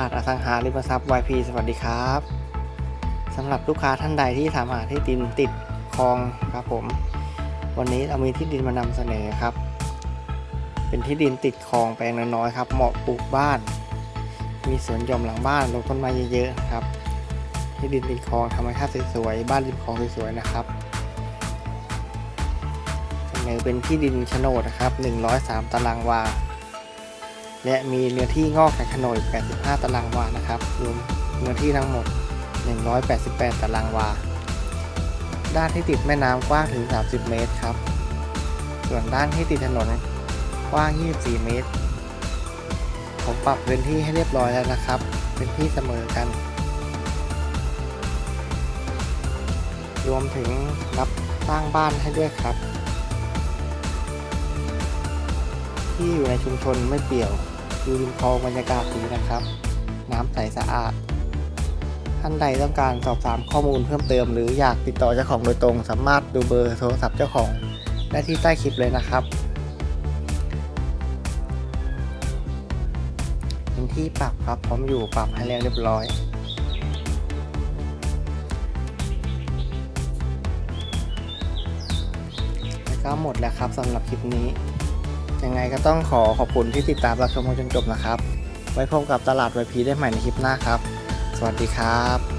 ลาดอสังหาริมทรัพย์ YP สวัสดีครับสำหรับลูกค้าท่านใดที่ถามหาที่ดินติดคลองครับผม วันนี้เรามีที่ดินมานำเสนอครับ เป็นที่ดินติดคลองแปลงน้อยๆครับเหมาะปลูกบ้าน มีสวนหย่อมหลังบ้านลงต้นไม้เยอะๆครับ ที่ดินติดคลองธรรมชาติสวยๆบ้านริมคลองสวยๆนะครับเสนอเป็นที่ดินโฉนดนะครับ 103 ตารางวา และมีเนื้อที่งอกจากโฉนอีก85 ตารางวานะครับ รวมเนื้อที่ทั้งหมด 188 ตารางวา ด้านที่ติดแม่น้ำกว้างถึง 30 เมตรครับ ส่วนด้านที่ติดถนนกว้าง 24 เมตร ผมปรับพื้นที่ให้เรียบร้อยแล้วนะครับ เป็นที่เสมอกัน รวมถึงรับสร้างบ้านให้ด้วยครับ ที่อยู่ในชุมชนไม่เปี่ยว อยู่ริมคลองบรรยากาศดีนะครับ น้ำใสสะอาด ท่านใดต้องการสอบถามข้อมูลเพิ่มเติม หรืออยากติดต่อเจ้าของโดยตรง สามารถดูเบอร์โทรศัพท์เจ้าของได้ที่ใต้คลิปเลยนะครับเป็นที่ปรับครับพร้อมอยู่ปรับให้แล้วเรียบร้อยแล้วก็หมดแล้วครับสำหรับคลิปนี้ ก็ต้องขอขอบคุณที่ติดตามรับชมจนจบนะครับ ไว้พบกับตลาดไวพีได้ใหม่ในคลิปหน้าครับ สวัสดีครับ